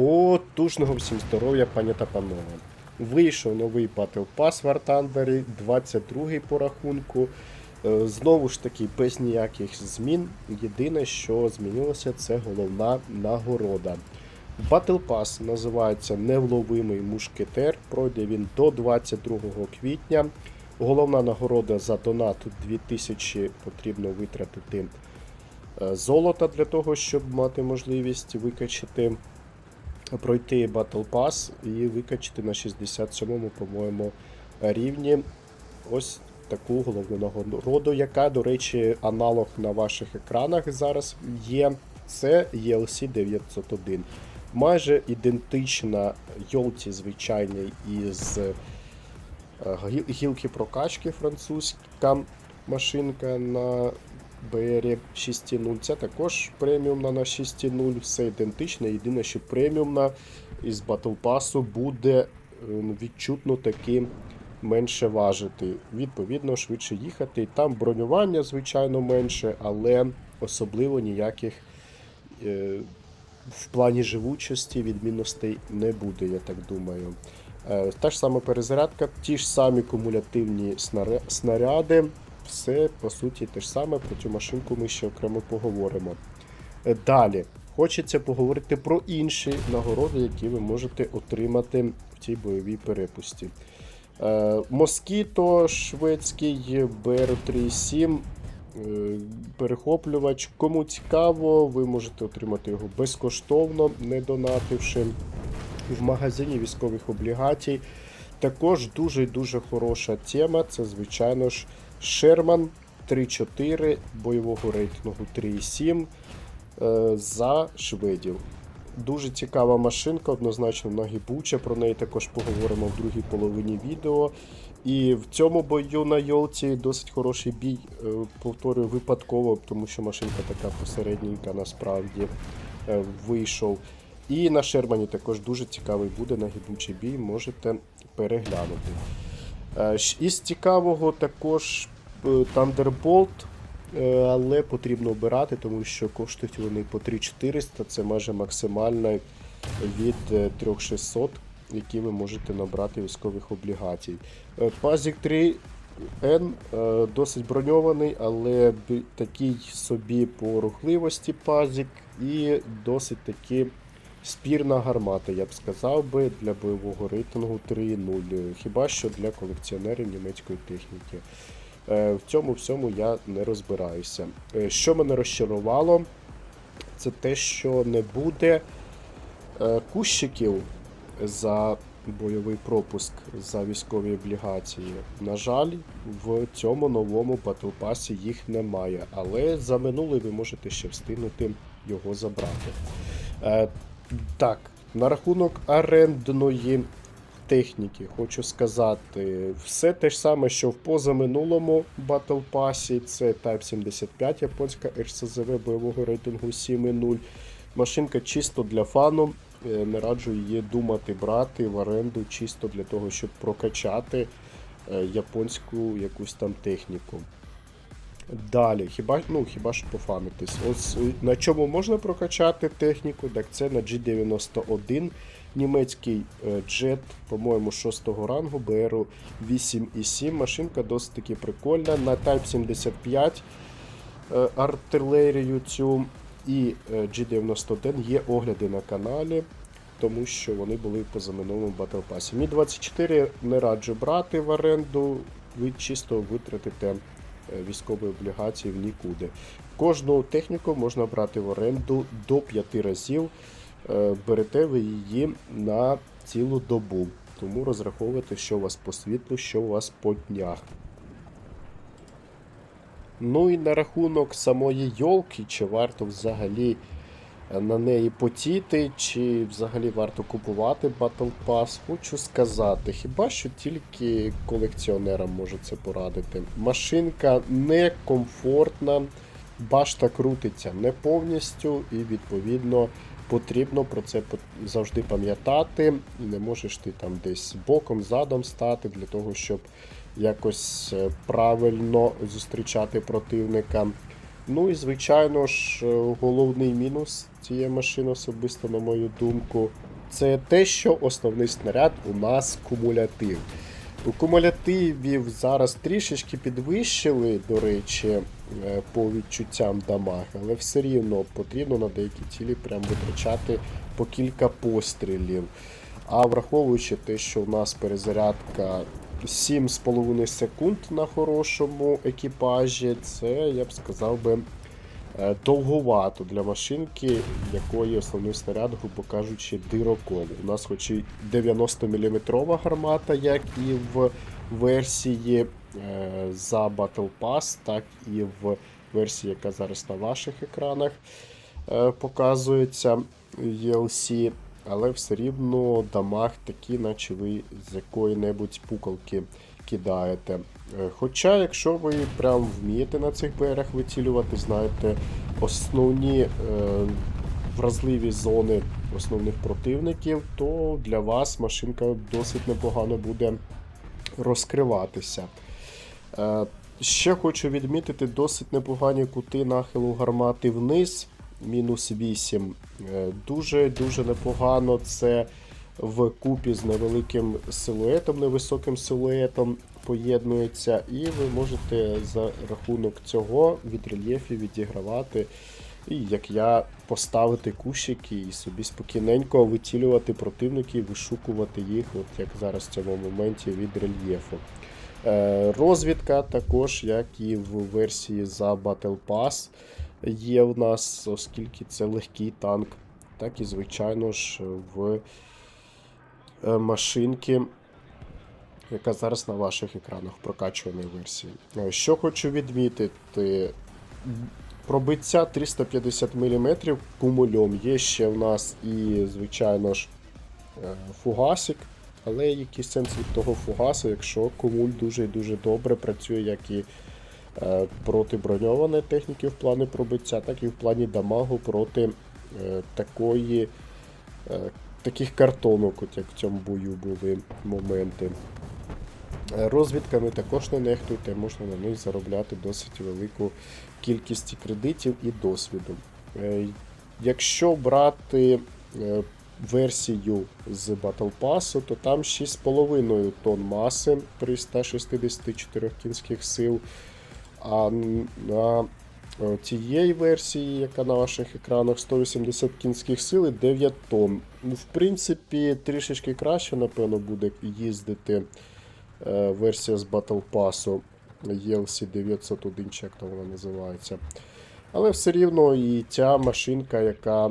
Потужного всім здоров'я, пані та панове. Вийшов новий Battle Pass в Артандері, 22-й по рахунку. Е, Знову ж таки, без ніяких змін. Єдине, що змінилося, це головна нагорода. Battle Pass називається Невловимий мушкетер. Пройде він до 22 квітня. Головна нагорода за донат 2000 потрібно витратити е, золота для того, щоб мати можливість викачати, пройти Battle Pass і викачати на 67-му, по-моєму, рівні. Ось таку головну нагороду, яка, до речі, аналог на ваших екранах зараз є. Це ELC 901. Майже ідентична Йолті звичайній із е, гілки прокачки французька машинка на BR 6.0. Це також преміумна на 6.0, все ідентичне. Єдине, що преміумна із Battle Pass буде е, відчутно таки менше важити. Відповідно, швидше їхати. Там бронювання, звичайно, менше, але особливо ніяких е, в плані живучості відмінностей не буде, я так думаю. Е, Та ж сама перезарядка, ті ж самі кумулятивні снаряди. Все по суті те ж саме. Про цю машинку ми ще окремо поговоримо. Е, Далі хочеться поговорити про інші нагороди, які ви можете отримати в цій бойовій перепусті. Е, Москіто шведський BR37 е, перехоплювач. Кому цікаво, ви можете отримати його безкоштовно, не донативши в магазині військових облігацій. Також дуже-дуже хороша тема. Це, звичайно ж, Sherman 3.4 бойового рейтингу 3.7 е, за шведів. Дуже цікава машинка, однозначно нагибуча. Про неї також поговоримо в другій половині відео. І в цьому бою на Йолці досить хороший бій, е, повторюю, випадково, тому що машинка така посередненька насправді е, вийшов. І на Шермані також дуже цікавий буде нагибучий бій, можете переглянути. Е, Із цікавого також е, Thunderbolt, е, але потрібно обирати, тому що коштують вони по 3400, це майже максимально від е, 3600, які ви можете набрати військових облігацій. Пазік 3 N досить броньований, але такий собі по рухливості пазік і досить таки спірна гармата, я б сказав би, для бойового рейтингу 3.0, хіба що для колекціонерів німецької техніки. Е, В цьому всьому я не розбираюся. Е, Що мене розчарувало, це те, що не буде е, кущиків за бойовий пропуск за військові облігації. На жаль, в цьому новому Pass їх немає, але за минулий ви можете ще встигнути його забрати. Так, на рахунок орендної техніки, хочу сказати, все те ж саме, що в позаминулому Battle Pass, це Type 75, японська RCZV бойового рейтингу 7.0. Машинка чисто для фану. е, Не раджу її думати брати в оренду чисто для того, щоб прокачати е, японську якусь там техніку. Далі, хіба, ну, хіба ж пофанитись. Ось е, на чому можна прокачати техніку, так це на G91, німецький е, джет, по-моєму, 6 рангу, БРу 8,7. Машинка досить таки прикольна. На Type 75 е, артилерію цю і е, G91 є огляди на каналі. Тому що вони були по заминулому Battle Мі 24 не раджу брати в оренду, ви чисто витратите е, військові облігації в нікуди. Кожну техніку можна брати в оренду до 5 разів. Е, Берете ви її на цілу добу. Тому розраховуйте, що у вас по світлу, що у вас по днях. Ну і на рахунок самої йолки, чи варто взагалі на неї потіти, чи взагалі варто купувати Battle Pass, хочу сказати, хіба що тільки колекціонерам може це порадити. Машинка некомфортна, башта крутиться не повністю, і відповідно потрібно про це завжди пам'ятати. І не можеш ти там десь боком, задом стати для того, щоб якось е, правильно зустрічати противника. Ну і звичайно ж, е, головний мінус цієї машини, особисто на мою думку, це те, що основний снаряд у нас кумулятив. У кумулятивів зараз трішечки підвищили, до речі, е, по відчуттям дамаг, але все рівно потрібно на деякі цілі прям витрачати по кілька пострілів. А враховуючи те, що у нас перезарядка 7,5 секунд на хорошому екіпажі, це я б сказав би е, довговато для машинки, якої основний снаряд, грубо кажучи, дирокол. У нас хоч і 90 мм гармата, як і в версії е, за Battle Pass, так і в версії, яка зараз на ваших екранах е, показується ELC, але все рівно дамаг такий, наче ви з якої-небудь пукалки кидаєте. Е, Хоча, якщо ви прям вмієте на цих БРах вицілювати, знаєте основні е, вразливі зони основних противників, то для вас машинка досить непогано буде розкриватися. Е, Ще хочу відмітити досить непогані кути нахилу гармати вниз, мінус 8. Е, Дуже-дуже непогано це в купі з невеликим силуетом, невисоким силуетом поєднується, і ви можете за рахунок цього від рельєфів відігравати. І як я поставити кущики і собі спокійненько вицілювати противників, вишукувати їх, от як зараз в цьому моменті від рельєфу. Е, розвідка також, як і в версії за Battle Pass, є в нас, оскільки це легкий танк, так і, звичайно ж, в е, машинки, яка зараз на ваших екранах прокачуваної версії. Е, Що хочу відмітити, пробиття 350 мм кумульом є ще в нас і, звичайно ж, е, фугасик. Але який сенс від того фугасу, якщо кумуль дуже і дуже добре працює, як і проти броньованої техніки в плані пробиття, так і в плані дамагу проти е, такої, е, таких картонок, от як в цьому бою були моменти. Е, Розвідками також не нехтуйте, можна на них заробляти досить велику кількість кредитів і досвіду. Е, Якщо брати е, версію з Battle Pass, то там 6,5 тонн маси при 164 кінських сил. А на е, тієї версії, яка на ваших екранах 180 кінських сил і 9 тонн. Ну, В принципі, трішечки краще, напевно, буде їздити е, версія з Battle Pass ELC 901, чи як то вона називається. Але все рівно і ця машинка, яка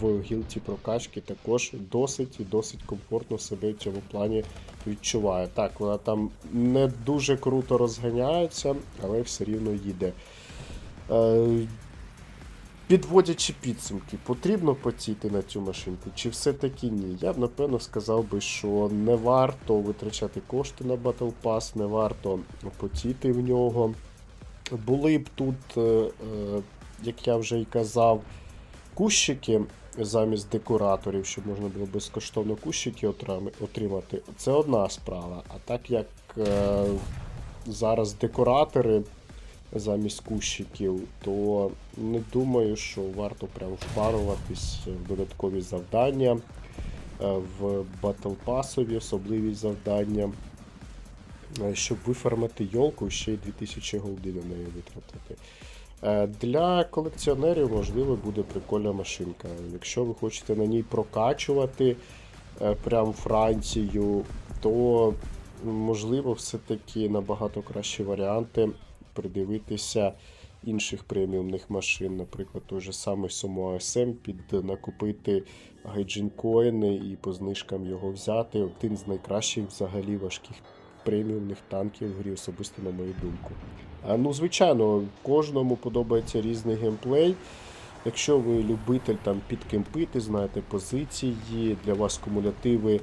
в гілці прокачки також досить і досить комфортно себе в цьому плані відчуває. Так, вона там не дуже круто розганяється, але все рівно їде. Е, Підводячи підсумки, потрібно потіти на цю машинку, чи все-таки ні? Я б напевно сказав би, що не варто витрачати кошти на Battle Pass, не варто потіти в нього. Були б тут, е, е, як я вже й казав, кущики замість декораторів, щоб можна було безкоштовно кущики отримати. Це одна справа. А так як е, зараз декоратори замість кущиків, то не думаю, що варто прям впаруватись в додаткові завдання, е, в Passові особливі завдання, е, щоб вифармити йолку ще й 2000 голди на неї витратити. Е, Для колекціонерів, можливо, буде прикольна машинка. Якщо ви хочете на ній прокачувати е, прям Францію, то можливо все-таки набагато кращі варіанти придивитися інших преміумних машин, наприклад, той же самий Sumo ASM, під накупити гайджинкоїни і по знижкам його взяти. Один з найкращих взагалі важких преміумних танків в грі, особисто на мою думку. А, ну, звичайно, кожному подобається різний геймплей. Якщо ви любитель там підкемпити, знаєте позиції, для вас кумулятиви,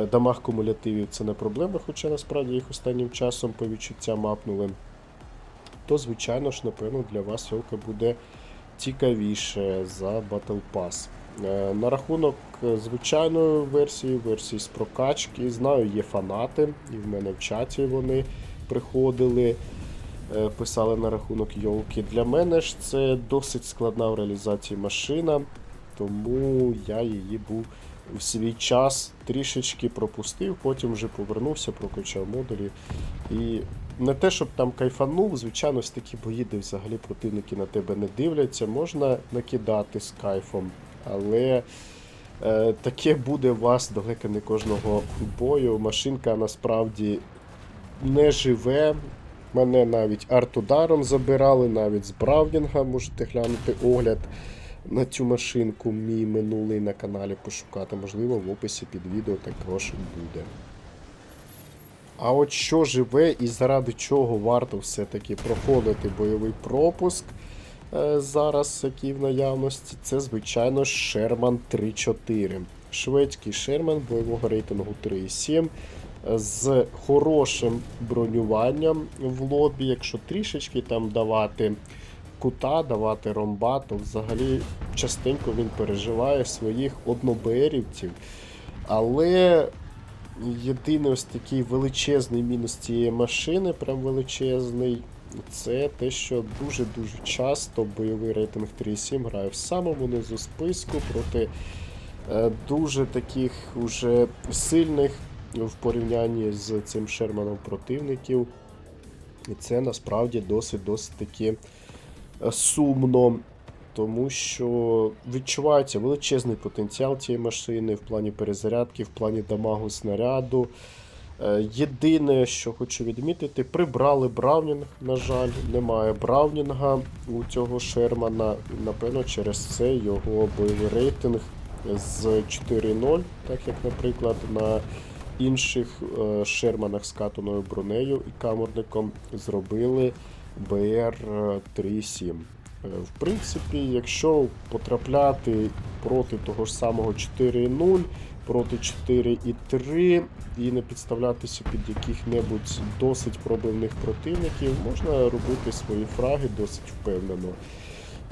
е, дамаг кумулятивів це не проблема, хоча насправді їх останнім часом по відчуттям апнули, то звичайно ж, напевно, для вас йолка буде цікавіше за Battle Pass. Е, На рахунок е, звичайної версії, версії з прокачки, знаю, є фанати, і в мене в чаті вони приходили, е, писали на рахунок йолки. Для мене ж це досить складна в реалізації машина. тому я її був в свій час трішечки пропустив, потім вже повернувся, прокачав модулі. І не те, щоб там кайфанув, звичайно, ось такі бої, де взагалі противники на тебе не дивляться, можна накидати з кайфом, але е, таке буде у вас далеко не кожного бою. Машинка насправді не живе. Мене навіть арт-ударом забирали, навіть з Браунінга можете глянути огляд на цю машинку. Мій минулий на каналі пошукати. Можливо, в описі під відео також буде. А от що живе і заради чого варто все-таки проходити бойовий пропуск е, зараз, який в наявності, це, звичайно, Sherman 3.4. Шведський Sherman бойового рейтингу 3.7 е, з хорошим бронюванням в лобі, якщо трішечки там давати кута, давати ромба, то взагалі частенько він переживає своїх одноберівців. Але єдиний ось такий величезний мінус цієї машини, прям величезний, це те, що дуже-дуже часто бойовий рейтинг 3.7 грає в самому низу списку проти е, дуже таких уже сильних в порівнянні з цим Шерманом противників. І це насправді досить-досить таки е, сумно, тому що відчувається величезний потенціал цієї машини в плані перезарядки, в плані дамагу снаряду. Е, Єдине, що хочу відмітити, прибрали Браунінг, на жаль, немає Браунінга у цього Шермана. Напевно, через це його бойовий рейтинг з 4.0, так як, наприклад, на інших е, Шерманах з катаною бронею і камерником зробили BR 3.7. Е, В принципі, якщо потрапляти проти того ж самого 4.0, проти 4.3 і не підставлятися під яких-небудь досить пробивних противників, можна робити свої фраги досить впевнено.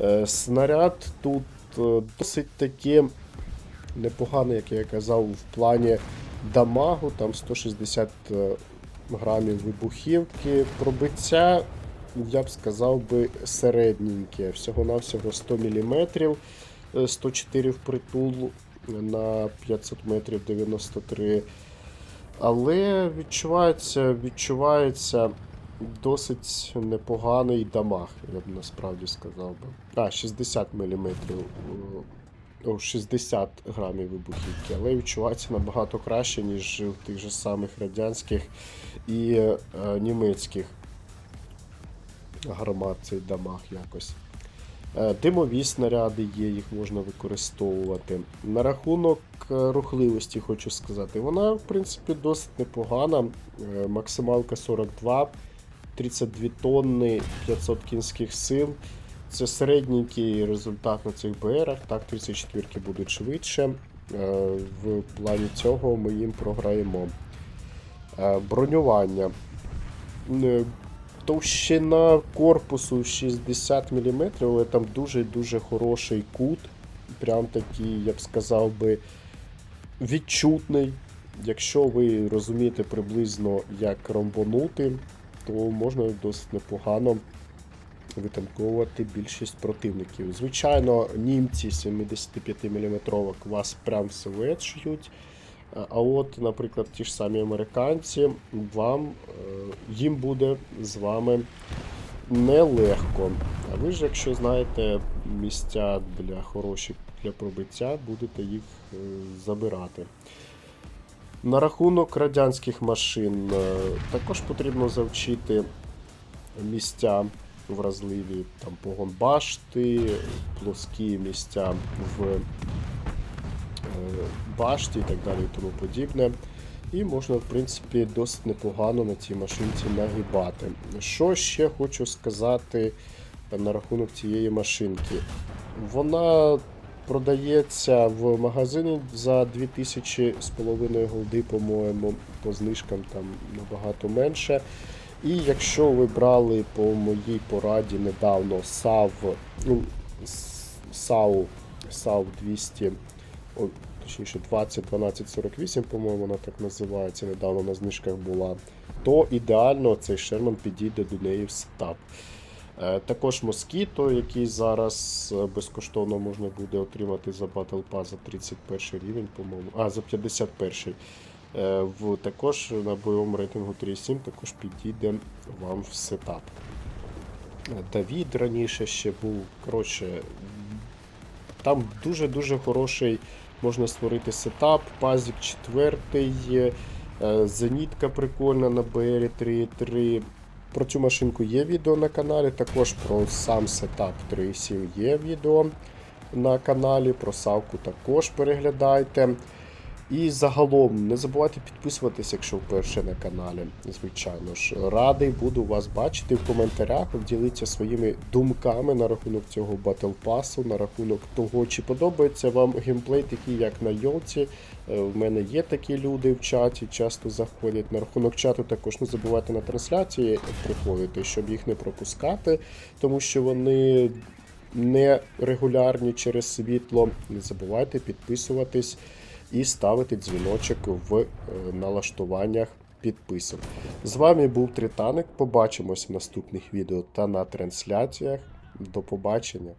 Е, Снаряд тут е, досить таки непоганий, як я казав, в плані дамагу, там 160 е, грамів вибухівки. Пробиття, я б сказав би, середненьке. Всього-навсього 100 мм, 104 впритул на 500 метрів 93. Але відчувається, відчувається досить непоганий дамаг, я б насправді сказав би. А, 60 мм. 60 грамів вибухівки, але відчувається набагато краще, ніж в тих же самих радянських і е, німецьких гармат цей дамаг якось. Е, Димові снаряди є, їх можна використовувати. На рахунок е, рухливості хочу сказати, вона, в принципі, досить непогана. Е, Максималка 42, 32 тонни, 500 кінських сил. Це середній результат на цих БРах. Так, 34 будуть швидше. В плані цього ми їм програємо. Бронювання. Товщина корпусу 60 мм, але там дуже-дуже хороший кут. Прям такий, я б сказав би, відчутний. Якщо ви розумієте приблизно, як ромбонути, то можна досить непогано витанковувати більшість противників. Звичайно, німці 75 мм вас прям силует шьють. А от, наприклад, ті ж самі американці, вам, е, їм буде з вами нелегко. А ви ж, якщо знаєте місця для хороші для пробиття, будете їх е, забирати. На рахунок радянських машин е, також потрібно завчити місця вразливі, там погон башти, плоскі місця в е, башті і так далі і тому подібне. І можна, в принципі, досить непогано на цій машинці нагибати. Що ще хочу сказати на рахунок цієї машинки? Вона продається в магазині за 2000 з половиною голди, по-моєму, по знижкам там набагато менше. І якщо ви брали по моїй пораді недавно SAV, ну, SAU, SAU 200, о, точніше 20 1248, по-моєму, вона так називається, недавно на знижках була, то ідеально цей Sherman підійде до неї в сетап. Е, Також Москіто, який зараз е, безкоштовно можна буде отримати за Battle Pass за 31 рівень, по-моєму. А, за 51. Е, В, також на бойовому рейтингу 3.7 також підійде вам в сетап. Давід раніше ще був. Коротше, там дуже-дуже хороший можна створити сетап. Пазік 4, е, зенітка прикольна на BR 3.3. Про цю машинку є відео на каналі, також про сам сетап 3.7 є відео на каналі, про савку також переглядайте. І загалом не забувайте підписуватись, якщо вперше на каналі. Звичайно ж, радий буду вас бачити в коментарях. Діліться своїми думками на рахунок цього Battle Pass, на рахунок того, чи подобається вам геймплей, такий як на Йолці. Е, В мене є такі люди в чаті, часто заходять. На рахунок чату також не забувайте на трансляції приходити, щоб їх не пропускати, тому що вони не регулярні через світло. Не забувайте підписуватись і ставити дзвіночок в е, налаштуваннях підписок. З вами був Тританик. Побачимось в наступних відео та на трансляціях. До побачення.